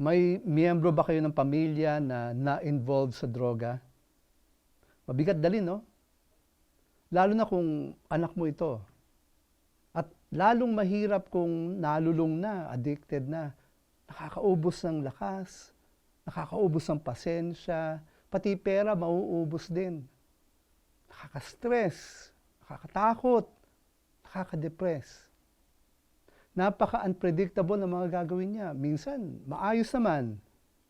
May miyembro ba kayo ng pamilya na na-involved sa droga? Mabigat dalin, no? Lalo na kung anak mo ito. At lalong mahirap kung nalulung na, addicted na. Nakakaubos ng lakas, nakakaubos ng pasensya, pati pera mauubos din. Nakaka-stress, nakakatakot, nakaka-depress. Napaka-unpredictable ng mga gagawin niya. Minsan, maayos naman,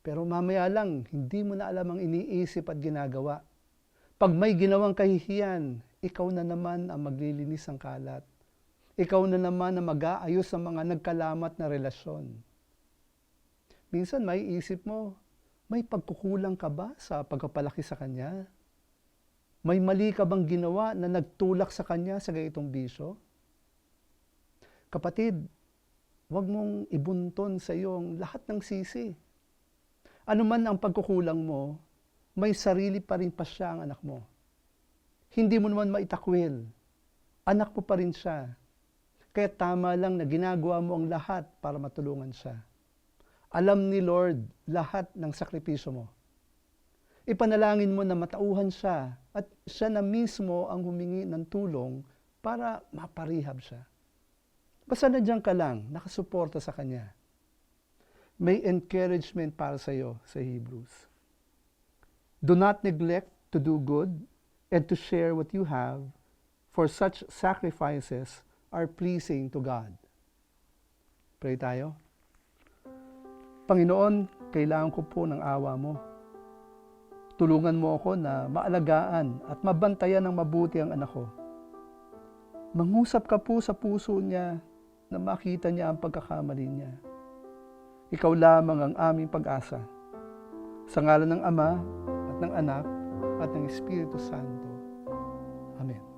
pero mamaya lang, hindi mo na alam ang iniisip at ginagawa. Pag may ginawang kahihiyan, ikaw na naman ang maglilinis ng kalat. Ikaw na naman ang mag-aayos ng mga nagkalamat na relasyon. Minsan may isip mo, may pagkukulang ka ba sa pagpapalaki sa kanya? May mali ka bang ginawa na nagtulak sa kanya sa gayitong bisyo? Kapatid, huwag mong ibunton sa iyong lahat ng sisi. Ano man ang pagkukulang mo, may sarili pa rin pa siya ang anak mo. Hindi mo naman maitakwil. Anak mo pa rin siya. Kaya tama lang na ginagawa mo ang lahat para matulungan siya. Alam ni Lord lahat ng sakripisyo mo. Ipanalangin mo na matauhan siya at siya na mismo ang humingi ng tulong para maparihab siya. Basta nandiyan ka lang, nakasuporta sa Kanya. May encouragement para sa iyo sa Hebrews. Do not neglect to do good and to share what you have, for such sacrifices are pleasing to God. Pray tayo. Panginoon, kailangan ko po ng awa mo. Tulungan mo ako na maalagaan at mabantayan ng mabuti ang anak ko. Mangusap ka po sa puso niya na makita niya ang pagkakamali niya. Ikaw lamang ang aming pag-asa. Sa ngalan ng Ama at ng Anak at ng Espiritu Santo. Amen.